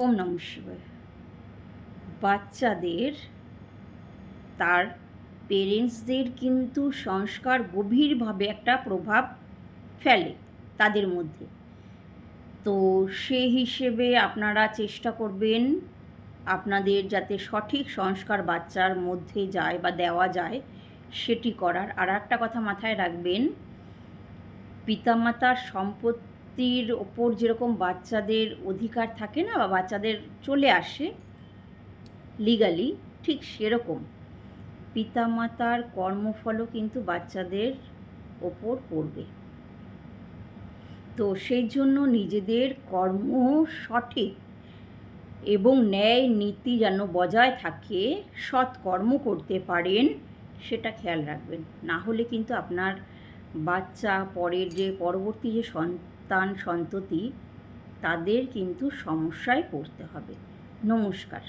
ওম নম শিবায় বাচ্চাদের, তার পেরেন্টসদের কিন্তু সংস্কার গভীরভাবে একটা প্রভাব ফেলে তাদের মধ্যে। তো সে হিসেবে আপনারা চেষ্টা করবেন আপনাদের যাতে সঠিক সংস্কার বাচ্চার মধ্যে যায় বা দেওয়া যায়, সেটি করার। আর একটা কথা মাথায় রাখবেন, পিতামাতার সম্পত্তির ওপর যেরকম বাচ্চাদের অধিকার থাকে না বা বাচ্চাদের চলে আসে লিগালি ঠিক সেরকম। পিতামাতার কর্মফলও কিন্তু বাচ্চাদের ওপর পড়বে। তো সেই জন্য নিজেদের কর্ম সঠিক এবং ন্যায় নীতি যেন বজায় থাকে সৎ কর্ম করতে পারেন, সেটা খেয়াল রাখবেন। না হলে কিন্তু আপনার বাচ্চা পরের যে পরবর্তী যে সন্তান সন্ততি তাদের কিন্তু সমস্যায় পড়তে হবে। নমস্কার।